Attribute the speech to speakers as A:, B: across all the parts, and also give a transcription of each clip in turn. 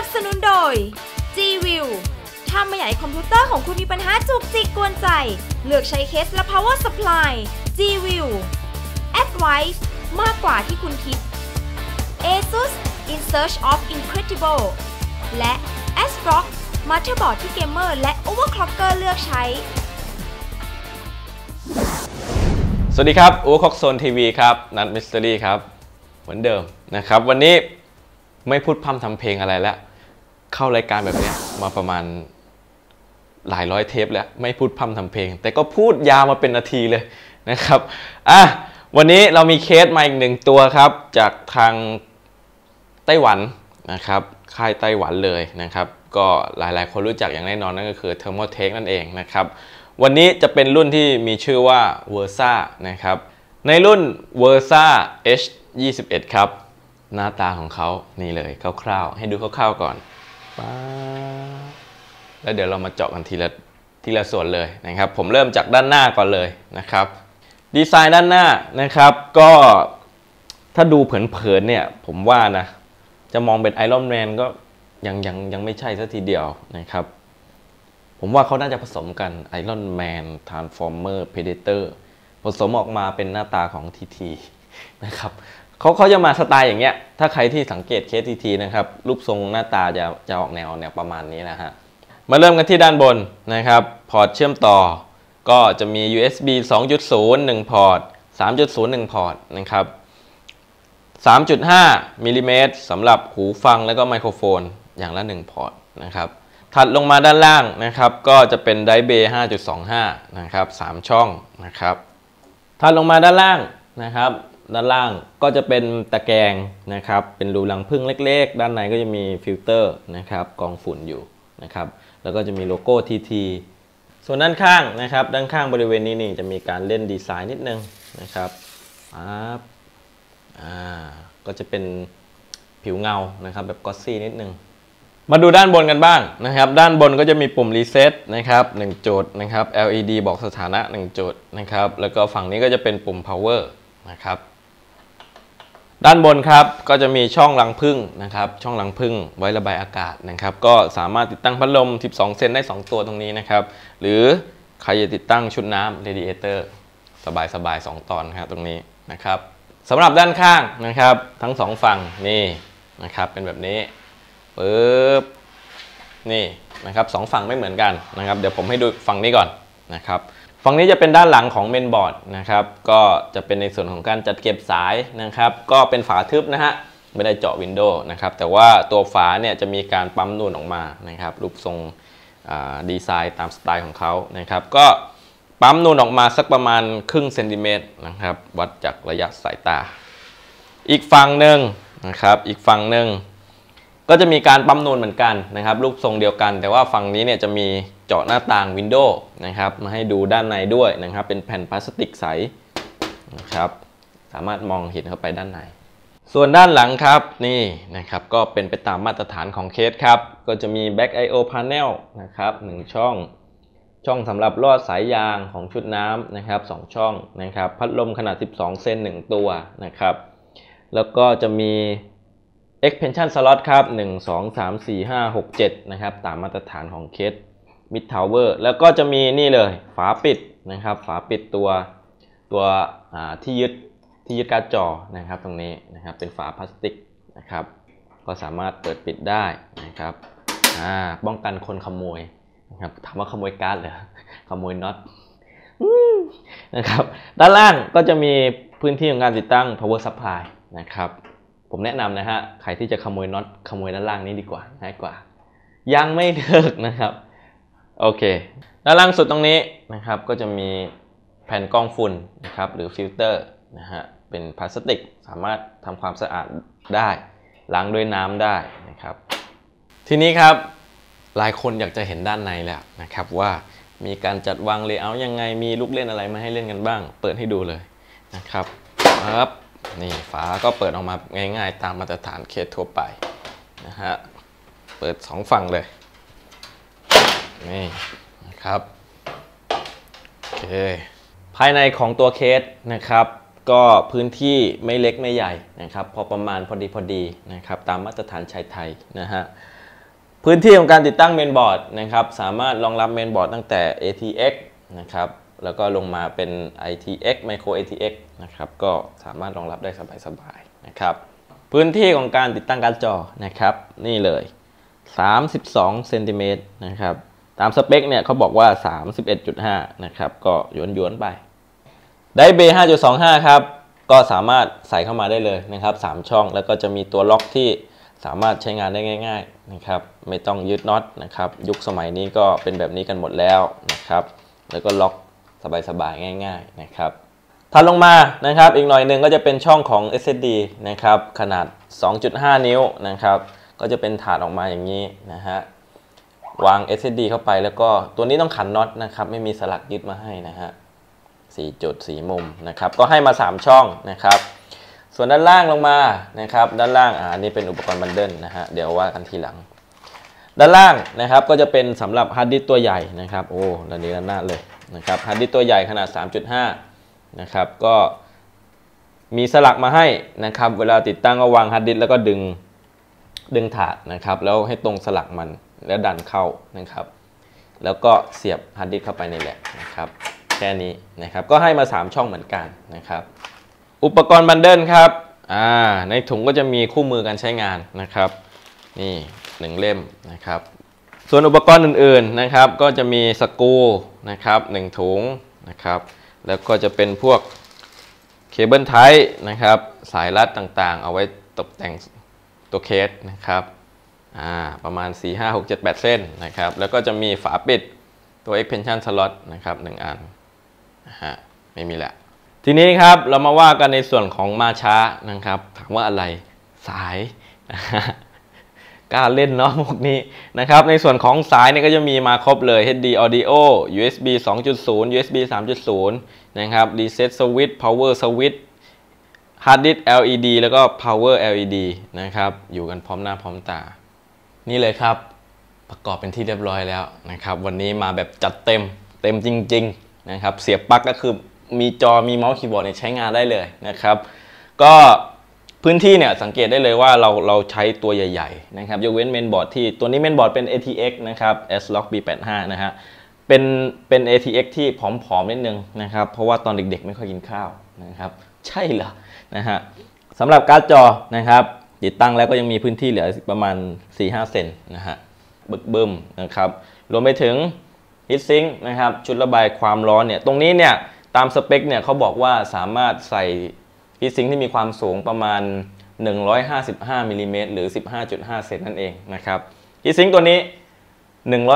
A: นับสนุนโดย G-View ถ้าไม่อยากให้คอมพิวเตอร์ของคุณมีปัญหาจุกจิกกวนใจ เลือกใช้เคสและ power supply G-View Advice มากกว่าที่คุณคิด ASUS In Search of Incredible และ ASRock มาเตอร์บอร์ดที่เกมเมอร์และ overclocker เลือกใช้
B: สวัสดีครับอูคอกโซนทีวีครับ นัทมิสเตอรี่ครับ เหมือนเดิมนะครับ วันนี้ไม่พูดพร่ำทำเพลงอะไรแล้ว เข้ารายการแบบเนี้ยมาประมาณหลายร้อยเทปแล้ว ไม่พูดพร่ำทำเพลง แต่ก็พูดยาวมาเป็นนาทีเลยนะครับอะวันนี้เรามีเคสมาอีกหนึ่งตัวครับ จากทางไต้หวันนะครับค่ายไต้หวันเลยนะครับ ก็หลายๆ คนรู้จักอย่างแน่นอนนั่นก็คือ Thermotech นั่นเองนะครับ วันนี้จะเป็นรุ่นที่มีชื่อว่า Versa นะครับ ในรุ่น Versa H 21 ครับ หน้าตาของเขานี่เลยคร่าวๆ ให้ดูคร่าวๆก่อน ป๊าแล้วเดี๋ยวเรามาเจาะกันทีละทีละส่วนเลยนะครับ ผมเริ่มจากด้านหน้าก่อนเลยนะครับ ดีไซน์ด้านหน้านะครับ ก็ถ้าดูเผินๆเนี่ย ผมว่านะ จะมองเป็นไอรอนแมนก็ยังยังยังไม่ใช่ซะทีเดียวนะครับ ผมว่าเขาน่าจะผสมกันไอรอนแมนทรานส์ฟอร์เมอร์เพเดเตอร์ผสมออกมาเป็นหน้าตาของทีทีนะครับ เขาเขาจะมาสไตล์อย่างเงี้ย ถ้าใครที่สังเกตเคสทีทีนะครับ รูปทรงหน้าตาจะจะออกแนวแนวประมาณนี้นะฮะ มาเริ่มกันที่ด้านบนนะครับ พอร์ตเชื่อมต่อ ก็จะมี USB 2.0 1 พอร์ต 3.0 1 พอร์ตนะครับ 3.5มิลลิเมตรสำหรับหูฟังแล้วก็ไมโครโฟนอย่างละ 1 พอร์ตนะครับ ถัดลงมาด้านล่างนะครับ ก็จะเป็นไดเบย์5.25 นะครับ 3 ช่องนะครับ ถัดลงมาด้านล่างนะครับ ด้านล่างก็จะเป็นตะแกรงนะครับ เป็นรูรังพึ่งเล็ก ๆ ด้านในก็จะมีฟิลเตอร์นะครับกองฝุ่นอยู่นะครับ แล้วก็จะมีโลโก้ TT ส่วนด้านข้างนะครับ ด้านข้างบริเวณนี้นี่จะมีการเล่นดีไซน์นิดนึงนะครับปั๊บอ่าก็จะเป็นผิวเงานะครับแบบกอสซี่นิดนึงมาดูด้านบนกันบ้างนะครับ ด้านบนก็จะมีปุ่มรีเซ็ตนะครับ1จุดนะครับ LED บอกสถานะ 1 จุดนะครับ แล้วก็ฝั่งนี้ก็จะเป็นปุ่ม power นะครับ ด้านบนครับก็จะมีช่องรังพึ่งนะครับ ช่องรังพึ่งไว้ระบายอากาศนะครับ ก็สามารถติดตั้งพัดลม 12 เซนได้ 2 ตัวตรงนี้นะครับ หรือใครจะติดตั้งชุดน้ำ radiator สบายๆ2ตอนครับตรงนี้นะครับสำหรับด้านข้างนะครับ ทั้งสองฝั่งนี่นะครับ เป็นแบบนี้ปึ๊บนี่นะครับสองฝั่งไม่เหมือนกันนะครับ เดี๋ยวผมให้ดูฝั่งนี้ก่อนนะครับ ฝั่งนี้จะเป็นด้านหลังของเมนบอร์ดนะครับ ก็จะเป็นในส่วนของการจัดเก็บสายนะครับ ก็เป็นฝาทึบนะฮะ ไม่ได้เจาะวินโดว์นะครับ แต่ว่าตัวฝาเนี่ยจะมีการปั๊มนูนออกมานะครับ รูปทรงดีไซน์ตามสไตล์ของเขานะครับ ก็ปั๊มนูนออกมาสักประมาณครึ่งเซนติเมตรนะครับ วัดจากระยะสายตา อีกฝั่งหนึ่งนะครับ อีกฝั่งหนึ่ง ก็จะมีการปั๊มนูนเหมือนกันนะครับรูปทรงเดียวกัน แต่ว่าฝั่งนี้เนี่ยจะมีเจาะหน้าต่างวินโดว์นะครับมาให้ดูด้านในด้วยนะครับ เป็นแผ่นพลาสติกใสนะครับสามารถมองเห็นเข้าไปด้านใน ส่วนด้านหลังครับนี่นะครับก็เป็นไปตามมาตรฐานของเคสครับ ก็จะมี Back I/O Panel นะครับ1ช่องช่องสำหรับลอดสายยางของชุดน้ำนะครับ2ช่องนะครับ พัดลมขนาด 12 เซน1ตัวนะครับ แล้วก็จะมี expansion slot ครับ 1 2 3 4 5 6 7 นะครับ ตามมาตรฐานของเคส mid tower แล้วก็จะมีนี่เลยฝาปิดนะครับ ฝาปิดตัวตัวที่ยึดที่ยึดการ์ดจอนะครับตรงนี้นะครับเป็นฝาพลาสติกนะครับ ก็สามารถเปิดปิดได้นะครับป้องกันคนขโมยนะครับถามว่าขโมยการ์ดเหรอขโมยน็อตนะครับ ด้านล่างก็จะมีพื้นที่ของการติดตั้ง power supply นะครับ ผมแนะนำนะฮะใครที่จะขโมยน็อตขโมยด้านล่างนี้ดีกว่าง่ายกว่า ยังไม่เลิกนะครับโอเคด้านล่างสุดตรงนี้นะครับก็จะมีแผ่นกรองฝุ่นนะครับหรือฟิลเตอร์นะฮะเป็นพลาสติกสามารถทำความสะอาดได้ ล้างด้วยน้ำได้นะครับ ทีนี้ครับหลายคนอยากจะเห็นด้านในแล้วนะครับว่ามีการจัดวางเลเยอร์ยังไงมีลูกเล่นอะไรมาให้เล่นกันบ้าง เปิดให้ดูเลยนะครับครับ นี่ฝาก็เปิดออกมาง่ายๆ ตามมาตรฐานเคสทั่วไปนะฮะ เปิด2ฝั่งเลย นี่นะครับ โอเค ภายในของตัวเคสนะครับ ก็พื้นที่ไม่เล็กไม่ใหญ่นะครับ พอประมาณพอดีพอดีนะครับ ตามมาตรฐานชายไทยนะฮะพื้นที่ของการติดตั้งเมนบอร์ดนะครับ สามารถรองรับเมนบอร์ดตั้งแต่ ATX นะครับ แล้วก็ลงมาเป็น ITX Micro ATX นะครับ ก็สามารถรองรับได้สบายๆนะครับ พื้นที่ของการติดตั้งการจอนะครับ นี่เลย 32เซนติเมตรนะครับ ตามสเปคเนี่ยเขาบอกว่า 31.5 นะครับ ก็ย้วนๆไป ได้เบ5.25 ครับ ก็สามารถใส่เข้ามาได้เลยนะครับ 3 ช่อง แล้วก็จะมีตัวล็อกที่สามารถใช้งานได้ง่าย ๆนะครับ ไม่ต้องยึดน็อตนะครับ ยุคสมัยนี้ก็เป็นแบบนี้กันหมดแล้วนะครับ แล้วก็ล็อก สบายๆ ง่ายๆนะครับถัดลงมานะครับอีกหน่อยหนึ่งก็จะเป็นช่องของ SSD นะครับขนาด 2.5 นิ้วนะครับก็จะเป็นถาดออกมาอย่างนี้นะฮะวาง SSD เข้าไปแล้วก็ตัวนี้ต้องขันน็อตนะครับไม่มีสลักยึดมาให้นะฮะ4จุด4มุมนะครับก็ให้มา 3 ช่องนะครับ ส่วนด้านล่างลงมานะครับด้านล่างอ่านนี้เป็นอุปกรณ์บันเดิลนะฮะเดี๋ยวว่ากันทีหลัง ด้านล่างนะครับก็จะเป็นสำหรับฮาร์ดดิสก์ตัวใหญ่นะครับโอ้ระนี้ระนาดเลย นะครับฮาร์ดดิสตัวใหญ่ขนาด 3.5 นะครับ ก็มีสลักมาให้นะครับ เวลาติดตั้งก็วางฮาร์ดดิสแล้วก็ดึงดึงถาดนะครับ แล้วให้ตรงสลักมันแล้วดันเข้านะครับ แล้วก็เสียบฮาร์ดดิสเข้าไปในแหละนะครับ แค่นี้นะครับ ก็ให้มา 3 ช่องเหมือนกันนะครับ อุปกรณ์บันเดิลครับอ่าในถุงก็จะมีคู่มือการใช้งานนะครับ นี่หนึ่งเล่มนะครับ ส่วนอุปกรณ์อื่นๆนะครับ ก็จะมีสกูนะครับหนึ่งถุงนะครับ แล้วก็จะเป็นพวกเคเบิลไทป์นะครับ สายรัดต่างๆ เอาไว้ตกแต่งตัวเคสนะครับอ่าประมาณ 4 5 6 7 8 เส้นนะครับ แล้วก็จะมีฝาปิดตัว extension slot นะครับหนึ่งอันนะฮะไม่มีแหละ ทีนี้ครับเรามาว่ากันในส่วนของมาช้านะครับ ถามว่าอะไรสายนะฮะ กล้าเล่นเนาะพวกนี้นะครับ ในส่วนของสายเนี่ยก็จะมีมาครบเลย HD Audio USB 2.0 USB 3.0 นะครับ Reset Switch Power Switch Hard Disk LED แล้วก็ Power LED นะครับ อยู่กันพร้อมหน้าพร้อมตา นี่เลยครับ ประกอบเป็นที่เรียบร้อยแล้วนะครับ วันนี้มาแบบจัดเต็มเต็มจริง ๆ นะครับ เสียบปลั๊กก็คือมีจอมีเมาส์คีย์บอร์ดใช้งานได้เลยนะครับ ก็ พื้นที่เนี่ยสังเกตได้เลยว่าเราเราใช้ตัวใหญ่ๆนะครับยกเว้นเมนบอร์ดที่ตัวนี้เมนบอร์ดเป็น ATX นะครับ S-Log B85 นะฮะเป็นเป็น ATX ที่ผอมๆนิดนึงนะครับเพราะว่าตอนเด็กๆไม่ค่อยกินข้าวนะครับใช่เหรอนะฮะสำหรับการ์ดจอนะครับติดตั้งแล้วก็ยังมีพื้นที่เหลือประมาณ 4-5 เซนนะฮะบึกบึมนะครับรวมไปถึงฮิตซิงนะครับชุดระบายความร้อนเนี่ยตรงนี้เนี่ยตามสเปคเนี่ยเขาบอกว่าสามารถใส่ ฮีทซิงค์ที่มีความสูงประมาณ 155มิลลิเมตรหรือ 15.5 เซนนั่นเองนะครับฮีทซิงค์ตัวนี้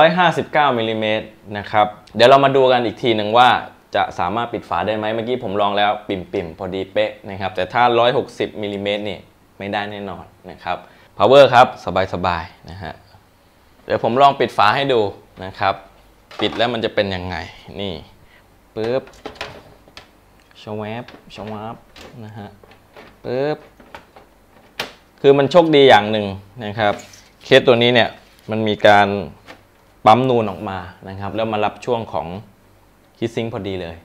B: 159มิลลิเมตรนะครับเดี๋ยวเรามาดูกันอีกทีหนึ่งว่าจะสามารถปิดฝาได้ไหมเมื่อกี้ผมลองแล้วปิ่มๆพอดีเป๊ะนะครับแต่ถ้า 160มิลลิเมตรนี่ไม่ได้แน่นอนนะครับ power ครับสบายๆนะฮะเดี๋ยวผมลองปิดฝาให้ดูนะครับ ปิดแล้วมันจะเป็นยังไงนี่ปึ๊บ ชวบชวบนะฮะปึ๊บคือมันโชคดีอย่างหนึ่งนะครับ เคสตัวนี้เนี่ยมันมีการปั๊มนูนออกมานะครับ แล้วมารับช่วงของคิดซิงพอดีเลย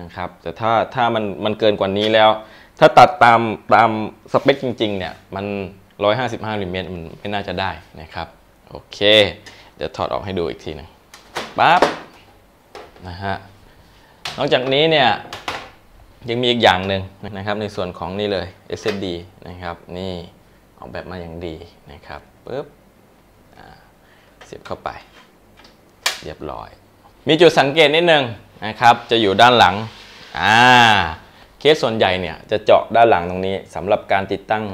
B: นะครับ แต่ถ้าถ้ามันมันเกินกว่านี้แล้ว ถ้าตัดตามตามสเปคจริง ๆ เนี่ย มัน 155มิลลิเมตรมันไม่น่าจะได้นะครับ โอเค เดี๋ยวถอดออกให้ดูอีกทีหนึงปั๊บนะฮะนอกจากนี้เนี่ย ยังมีอีกอย่างหนึ่งนะครับในส่วนของนี่เลย SSD นะครับนี่ออกแบบมาอย่างดีนะครับปึ๊บเสียบเข้าไป เรียบร้อย มีจุดสังเกตนิดนึงนะครับ จะอยู่ด้านหลังอ่าเคสส่วนใหญ่เนี่ยจะเจาะด้านหลังตรงนี้สำหรับการติดตั้ง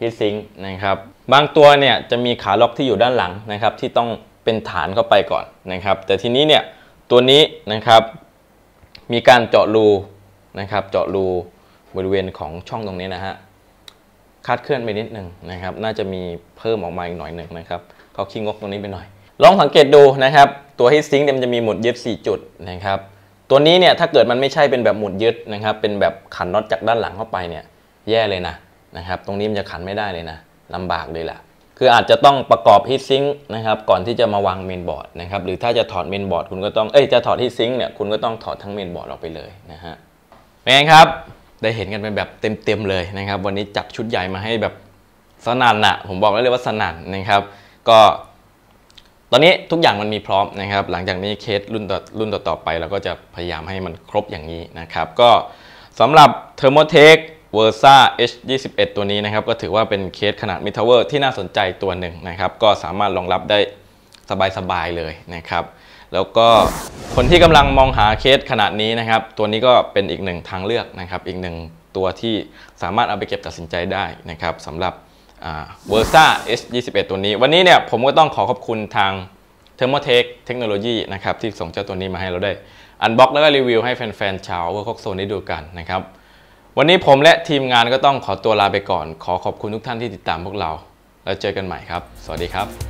B: ฮีทซิงค์นะครับ บางตัวเนี่ยจะมีขาล็อกที่อยู่ด้านหลังนะครับ ที่ต้องเป็นฐานเข้าไปก่อนนะครับ แต่ทีนี้เนี่ยตัวนี้นะครับ มีการเจาะรู นะครับ เจาะรูบริเวณของช่องตรงนี้นะฮะคาดเคลื่อนไปนิดหนึ่งนะครับ น่าจะมีเพิ่มออกมาอีกหน่อยหนึ่งนะครับเขาขี้งกตรงนี้ไปหน่อย ลองสังเกตดูนะครับ ตัวฮีทซิงค์เนี่ยมันจะมีหมุดยึด 4 จุดนะครับ ตัวนี้เนี่ยถ้าเกิดมันไม่ใช่เป็นแบบหมุดยึดนะครับ เป็นแบบขันน็อตจากด้านหลังเข้าไปเนี่ยแย่เลยนะนะครับ ตรงนี้มันจะขันไม่ได้เลยนะลำบากเลยล่ะ คืออาจจะต้องประกอบฮีทซิงค์นะครับ ก่อนที่จะมาวางเมนบอร์ดนะครับ หรือถ้าจะถอดเมนบอร์ดคุณก็ต้อง เอ้ย จะถอดฮีทซิงค์เนี่ย คุณก็ต้องถอดทั้งเมนบอร์ดออกไปเลยนะฮะ เป็นไงครับ ได้เห็นกันเป็นแบบเต็มๆเลยนะครับ วันนี้จัดชุดใหญ่มาให้แบบสนั่นอะผมบอกได้เลยว่าสนั่นนะครับ ก็ ตอนนี้ทุกอย่างมันมีพร้อมนะครับ หลังจากนี้เคสรุ่นต่อรุ่นต่อๆไปเราก็จะพยายามให้มันครบอย่างนี้นะครับ ก็สำหรับ Thermotech Versa H21 ตัวนี้นะครับ ก็ถือว่าเป็นเคสขนาด Mid Tower ที่น่าสนใจตัวหนึ่งนะครับ ก็สามารถรองรับได้สบายๆเลยนะครับ แล้วก็คนที่กำลังมองหาเคสขนาดนี้นะครับ ตัวนี้ก็เป็นอีกหนึ่งทางเลือกนะครับ อีกหนึ่งตัวที่สามารถเอาไปเก็บตัดสินใจได้นะครับสำหรับเวอร์ซ่า S21 ตัวนี้ วันนี้เนี่ยผมก็ต้องขอขอบคุณทาง Thermotech Technology นะครับที่ส่งเจ้าตัวนี้มาให้เราได้ อันบ็อกแล้วก็รีวิวให้แฟนๆชาวเวอร์คอกโซนได้ดูกันนะครับวันนี้ผมและทีมงานก็ต้องขอตัวลาไปก่อน ขอขอบคุณทุกท่านที่ติดตามพวกเรา แล้วเจอกันใหม่ครับ สวัสดีครับ